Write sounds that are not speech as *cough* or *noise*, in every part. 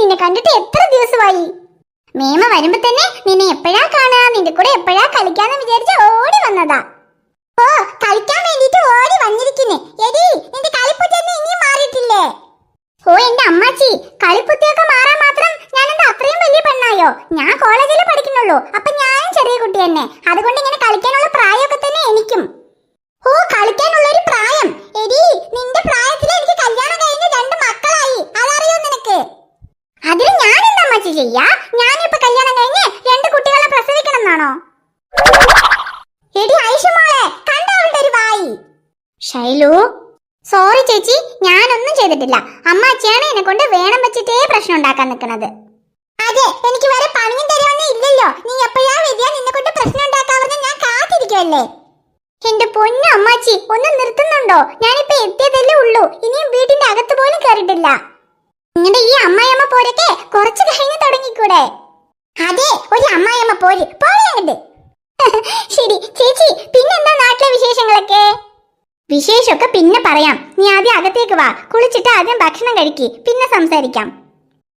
നിന്നെ കണ്ടിട്ട് എത്ര ദിവസമായി? മേമ വരുമ്പോ തന്നെ നിന്നെ എപ്പോഴാ കാണാ? നിന്റെ കൂടെ എപ്പോഴാ കളിക്കാന്ന് വിചാരിച്ച ഓടി വന്നതാ. ഓ കളിക്കാൻ വേണ്ടിട്ട് ഓടി വന്നിരിക്കുന്നേ. എടി നിന്റെ കളിപ്പുത്തിയൊന്നും ഇനിയും മാറിയിട്ടില്ലേ? ഓ എന്റെ അമ്മാച്ചി കളിപ്പുത്തിയൊക്കെ മാറാൻ മാത്രം ഞാൻ എന്താ അത്രയും വലിയ പെണ്ണായോ? ഞാൻ കോളേജിൽ പഠിക്കുന്നുള്ളൂ. അപ്പൊ ഞാനും ചെറിയ കുട്ടി തന്നെ. അതുകൊണ്ട് ഇങ്ങനെ കളിക്കാനുള്ള പ്രായമൊക്കെ തന്നെ എനിക്കും ഓ കളിക്കാനുള്ള ഒരു പ്രായം എടി നിന്റെ പ്രായത്തിൽ എനിക്ക് കല്യാണം കഴിഞ്ഞ് രണ്ട് മക്കളായി അതറിയോ നിനക്ക് അതിന് ഞാൻ എന്താ അമ്മച്ചി ചെയ്യാ ഞാനിപ്പോ കല്യാണം കഴിഞ്ഞ് രണ്ട് കുട്ടികളെ പ്രസവിക്കണം എന്നാണോ എടി കണ്ടോ അവളുടെ ഒരു വായി? ഷൈലു സോറി ചേച്ചി ഞാനൊന്നും ചെയ്തിട്ടില്ല. അമ്മാച്ചിയാണ് എന്നെ കൊണ്ട് വേണം വെച്ചിട്ടേ പ്രശ്നം ഉണ്ടാക്കാൻ നിൽക്കുന്നത് അതെ എനിക്ക് വരെ പണിയും തരുമൊന്നും ഇല്ലല്ലോ. നീ എപ്പോഴാ വരിക? നിന്നെ കൊണ്ട് പ്രശ്നം ഞാൻ കാത്തിരിക്കുമല്ലേ എന്റെ പൊന്നു അമ്മാച്ചി ഒന്ന് നിർത്തുന്നുണ്ടോ? ഞാനിപ്പോ എത്തിയതല്ലേ ഉള്ളൂ. ഇനിയും വീടിന്റെ അകത്ത് പോലും കയറിയിട്ടില്ല നിങ്ങളുടെ ഈ അമ്മായിയമ്മ പോരൊക്കെ കുറച്ച് കഴിഞ്ഞ് തുടങ്ങിക്കൂടെ? അതെ ഒരു അമ്മായിയമ്മ പോര്. പോരങ്ങട്ട് *laughs* ശരി ചേച്ചി പിന്നെന്താ നാട്ടിലെ വിശേഷങ്ങളൊക്കെ? വിശേഷമൊക്കെ പിന്നെ പറയാം. നീ ആദ്യം അകത്തേക്ക് വാ. കുളിച്ചിട്ട് ആദ്യം ഭക്ഷണം കഴിക്കി. പിന്നെ സംസാരിക്കാം.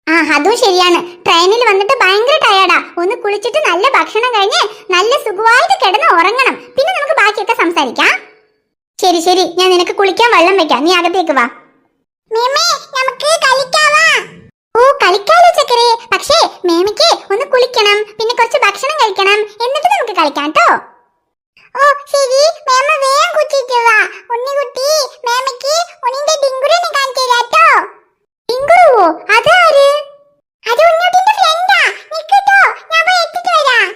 ആ അതും ശരിയാണ്. ട്രെയിനിൽ വന്നിട്ട് ഭയങ്കര ടയർഡാ ഒന്ന് കുളിച്ചിട്ട് നല്ല ഭക്ഷണം കഴിഞ്ഞ് നല്ല സുഖമായിട്ട് കിടന്ന് ഉറങ്ങണം. പിന്നെ നമുക്ക് ബാക്കിയൊക്കെ സംസാരിക്കാം. ശരി ശരി. ഞാൻ നിനക്ക് കുളിക്കാൻ വെള്ളം വെക്കാം. നീ അകത്തേക്ക് വാ. നമുക്ക് ഓ കളിക്കാലോ ചക്കരേ. പക്ഷേ മേമിക്ക് ഒന്ന് കുളിക്കണം. പിന്നെ കുറച്ച് ഭക്ഷണം കഴിക്കണം. കളിക്കാം കേട്ടോ. ഓ ശരി. മേമ വേഗം കുത്തിയിട്ട് വാ. ഉണ്ണിക്കുട്ടി മേമയ്ക്ക് ഉണ്ണിന്റെ ഡിങ്കുറിനെ കാണിച്ചു കേട്ടോ. ഡിങ്കുറുവോ അതാര്? അത് ഉണ്ണിക്കുട്ടിന്റെ ഫ്രണ്ടാ നിക്കട്ടോ ഞാൻ പോയി എടുത്തിട്ട് വരാം.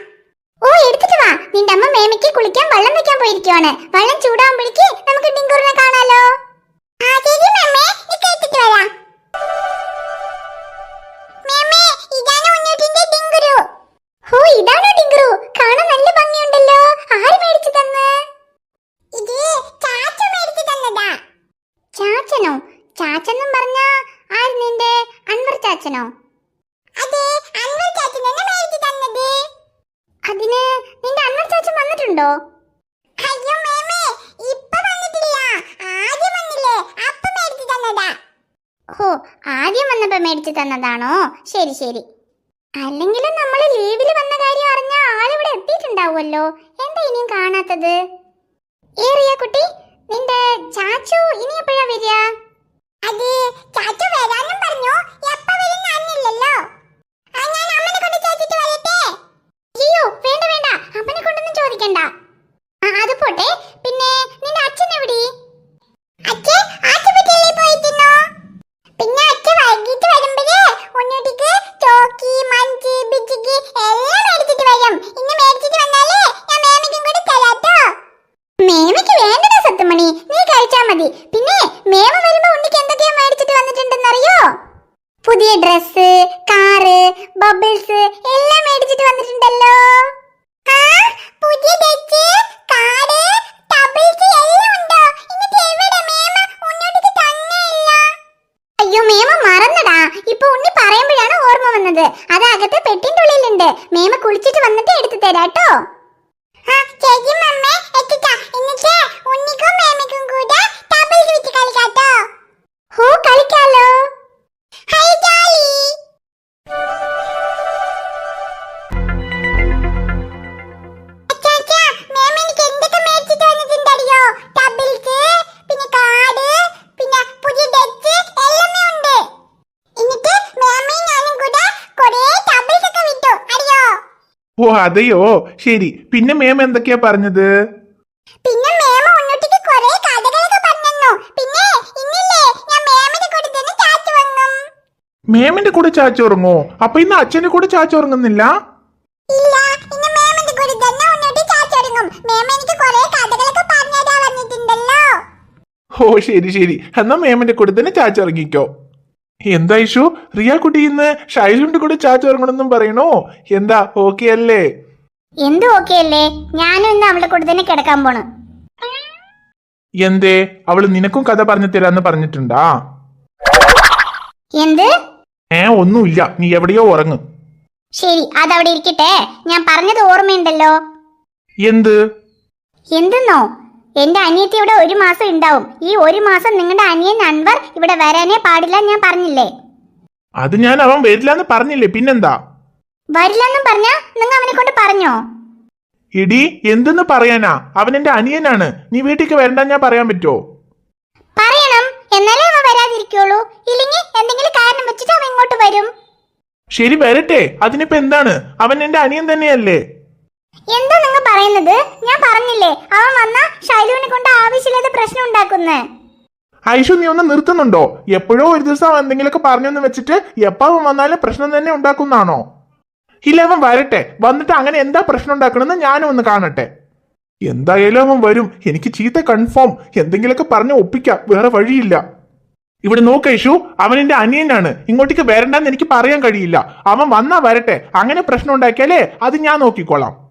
ഓ എടുത്തിട്ട് വാ. നിന്റെ അമ്മ മേമയ്ക്ക് കുളിക്കാൻ വെള്ളം വെക്കാൻ പോയിരിക്കുവാണ്. വെള്ളം ചൂടാകുമ്പോഴേക്ക് ചാച്ചനോ ചാച്ചെന്നും പറഞ്ഞ ആര് നിന്റെ അൻവർ ചാച്ചനോ? അതെ അൻവർ ചാച്ചൻ എന്നെ മേടിച്ചു തന്നത്. അതിന് നിന്റെ അൻവർ ചാച്ചൻ വന്നിട്ടുണ്ടോ? അയ്യോ മേമേ ഇപ്പൊ വന്നിട്ടില്ല. ആദ്യം വന്നില്ലേ അപ്പൊ മേടിച്ചു തന്നതാ. ഓ ആദ്യം വന്നപ്പോ മേടിച്ചു തന്നതാണോ? ശരി ശരി. അല്ലെങ്കിലും നമ്മൾ ലീവിൽ വന്ന കാര്യം അറിഞ്ഞ ആളിവിടെ എത്തിയിട്ടുണ്ടാവുമല്ലോ. എന്താ ഇനിയും കാണാത്തത്? ഏറിയ കുട്ടി നിന്റെ ചാച്ചു ഇനി എപ്പോഴാ വരിക അത് ചാച്ചു വരാനും പറഞ്ഞു എപ്പ വരും അറിഞ്ഞില്ലല്ലോ ഞാൻ അമ്മനെ കൊണ്ട് ചോദിച്ചിട്ട് വരട്ടെ അയ്യോ വേണ്ട വേണ്ട അമ്മനെ കൊണ്ടൊന്നും ചോദിക്കണ്ട ആ അത് പോട്ടെ. പിന്നെ നിന്റെ അച്ഛൻ എവിടെ? അച്ഛൻ ആശുപത്രിയിൽ പോയിട്ടുണ്ടോ പിന്നെ അച്ഛൻ വൈകിട്ട് വരുമ്പോഴേ ഉണ്ണിട്ടിക്ക് ചോക്കി മഞ്ച് ബിച്ചിക്ക് എല്ലാം മേടിച്ചിട്ട് വരും. ഇന്ന് മേടിച്ചിട്ട് വന്നാലേ ഞാൻ മേമയ്ക്കും കൂടി തരാട്ടോ മേമയ്ക്ക് വേണ്ടതാ സത്തുമണി. നീ കഴിച്ചാ മതി. പിന്നെ മേമ വരുമ്പോ ഉണ്ണിക്ക് എന്തൊക്കെയാ മേടിച്ചിട്ട് വന്നിട്ടുണ്ടെന്നറിയോ? പുതിയ ഡ്രസ് കാറ് ബബിൾസ് എല്ലാം മേടിച്ചിട്ട് വന്നിട്ടുണ്ടല്ലോ. മേമ കുളിച്ചിട്ട് വന്നിട്ട് എടുത്തു തരാം കേട്ടോ. ഹോ കളിക്കാലോ. ഓ അതെയോ? ശരി. പിന്നെ മേം എന്തൊക്കെയാ പറഞ്ഞത്? പിന്നെ മേമ ഉണ്ണുട്ടിക്ക് കുറേ കഥകളൊക്കെ പറഞ്ഞു പിന്നെ ഇന്നില്ലേ ഞാൻ മേമിന്റെ കൂടെ തന്നെ ചാച്ചു മേമിന്റെ കൂടെ ചാച്ചുറങ്ങോ? അപ്പൊ ഇന്ന് അച്ഛന്റെ കൂടെ ചാച്ചുറങ്ങുന്നില്ല? ഇല്ല ഇന്ന് മേമിന്റെ കൂടെ തന്നെ ഉറങ്ങും മേമ എനിക്ക് കുറേ കഥകളൊക്കെ പറഞ്ഞിട്ടുണ്ടല്ലോ ഓ ശരി ശരി. എന്നാ മേമിന്റെ കൂടെ തന്നെ ചാച്ചുറങ്ങിക്കോ. എന്താ ഇഷു റിയ കുട്ടി ഇന്ന് ഷൈലുണ്ട് കൂടെ ചാച്ചുറങ്ങണമെന്നും പറയണോ? എന്താ ഓക്കെ അല്ലേ എന്ത് ഓക്കെ അല്ലേ ഞാനും ഇന്ന് അവളുടെ കൂടെ തന്നെ കിടക്കാൻ പോണ്. എന്തേ? അവൾ നിനക്കും കഥ പറഞ്ഞു തരാന്ന് പറഞ്ഞിട്ടുണ്ടാ? എന്ത്? ഏ ഒന്നുമില്ല. നീ എവിടെയോ ഉറങ്ങ്. ശരി അതവിടെ ഇരിക്കട്ടെ. ഞാൻ പറഞ്ഞത് ഓർമ്മയുണ്ടല്ലോ. എന്ത്? എന്തെന്നോ? എന്റെ അനിയത്തി ഇവിടെ ഒരു മാസം ഉണ്ടാവും. ഈ ഒരു മാസം നിങ്ങളുടെ അനിയൻ അൻവർ ഇവിടെ വരാനേ പാടില്ല ഞാൻ പറഞ്ഞില്ലേ? അത് ഞാൻ അവൻ വരില്ല എന്ന് പറഞ്ഞില്ലേ പിന്നെന്താ? വരില്ലെന്നും പറഞ്ഞ നിങ്ങൾ അവനെ കൊണ്ട് പറഞ്ഞോ? ഇടി എന്തെന്ന് പറയാനാ? അവൻ എന്റെ അനിയനാണ്. നീ വീട്ടിലേക്ക് വരണ്ട ഞാൻ പറയാൻ പറ്റുമോ പറയണം. എന്നാലേ അവൻ വരാതിരിക്കുള്ളൂ. ഇല്ലെങ്കിൽ എന്തെങ്കിലും കാരണം വെച്ചിട്ട് അവൻ ഇങ്ങോട്ട് വരും. ശരി വരട്ടെ. അതിനിപ്പോ എന്താണ്? അവൻ എന്റെ അനിയൻ തന്നെയല്ലേ? എന്താ നിങ്ങൾ പറയുന്നത്? ഞാൻ പറഞ്ഞില്ലേ അവൻ വന്ന ഉണ്ടാക്കുന്നേ ഐഷു നീ ഒന്ന് നിർത്തുന്നുണ്ടോ? എപ്പോഴോ ഒരു ദിവസം എന്തെങ്കിലുമൊക്കെ പറഞ്ഞെന്ന് വെച്ചിട്ട് എപ്പോ വന്നാലും പ്രശ്നം തന്നെ ഉണ്ടാക്കുന്നാണോ? ഇല്ല അവൻ വരട്ടെ. വന്നിട്ട് അങ്ങനെ എന്താ പ്രശ്നം ഉണ്ടാക്കണമെന്ന് ഞാനും ഒന്ന് കാണട്ടെ. എന്തായാലും അവൻ വരും. എനിക്ക് ചീത്ത കൺഫേം എന്തെങ്കിലുമൊക്കെ പറഞ്ഞ് ഒപ്പിക്കാം. വേറെ വഴിയില്ല. ഇവിടെ നോക്ക് ഐഷു. അവൻ എന്റെ അനിയനാണ്. ഇങ്ങോട്ടേക്ക് വരണ്ടെന്ന് എനിക്ക് പറയാൻ കഴിയില്ല. അവൻ വന്നാ വരട്ടെ. അങ്ങനെ പ്രശ്നം ഉണ്ടാക്കിയാലേ അത് ഞാൻ നോക്കിക്കോളാം.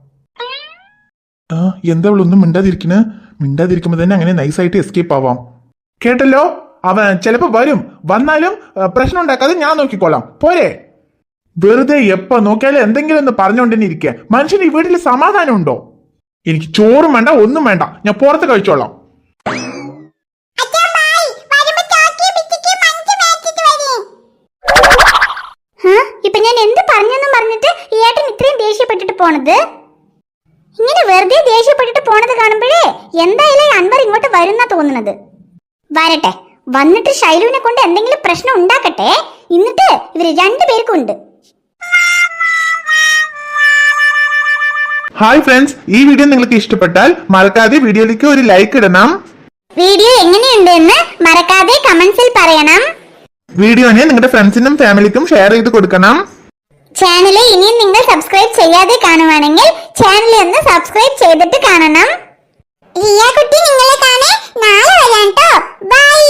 ആ എന്താ ഒന്നും മിണ്ടാതിരിക്കണ്? മിണ്ടാതിരിക്കുമ്പോ തന്നെ അങ്ങനെ നൈസായിട്ട് എസ്കേപ്പ് ആവാം. കേട്ടല്ലോ? അവൻ ചിലപ്പോ വരും. വന്നാലും പ്രശ്നം ഉണ്ടാക്കാതെ ഞാൻ നോക്കിക്കോളാം. പോരെ? വെറുതെ എപ്പോ നോക്കിയാലും എന്തെങ്കിലും ഒന്ന് പറഞ്ഞുകൊണ്ടന്നെ ഇരിക്കുക. മനുഷ്യന് ഈ വീട്ടിൽ സമാധാനം ഉണ്ടോ എനിക്ക് ചോറും വേണ്ട ഒന്നും വേണ്ട. ഞാൻ പുറത്ത് കഴിച്ചോളാം. ഇപ്പൊ ഞാൻ എന്ത് പറഞ്ഞെന്നും പറഞ്ഞിട്ട് ഈ ഏട്ടൻ ഇത്രയും ദേഷ്യപ്പെട്ടിട്ട് പോണത്? ഇങ്ങനെ വെറുതെ ദേഷ്യപ്പെട്ടിട്ട് പോണത് കാണുമ്പോഴേ എന്തായാലും അൻവർ ഇങ്ങോട്ട് വരുന്ന തോന്നുന്നത്. വരട്ടെ. വന്നിട്ട് ഷൈലുവിനെ കൊണ്ട് എന്തെങ്കിലും പ്രശ്നം ഉണ്ടാക്കട്ടെ. എന്നിട്ട് ഇവർ രണ്ടുപേർക്കും ഉണ്ട്. ഹായ് ഫ്രണ്ട്സ് ഈ വീഡിയോ നിങ്ങൾക്ക് ഇഷ്ടപ്പെട്ടാൽ മറക്കാതെ വീഡിയോയിലേക്ക് ഒരു ലൈക്ക് ഇടണം. വീഡിയോ എങ്ങനെയുണ്ട് എന്ന് മറക്കാതെ കമന്റ്സിൽ പറയണം. വീഡിയോനെ നിങ്ങളുടെ ഫ്രണ്ട്സിനും ഫാമിലിക്കും ഷെയർ ചെയ്ത് കൊടുക്കണം. ചാനൽ ഇനിയും നിങ്ങൾ സബ്സ്ക്രൈബ് ചെയ്യാതെ കാണുവാണെങ്കിൽ ചാനൽ ഒന്ന് സബ്സ്ക്രൈബ് ചെയ്തിട്ട് കാണണം. റിയ കുട്ടി നിങ്ങളെ കാണേ നാളെ വരാം ബൈ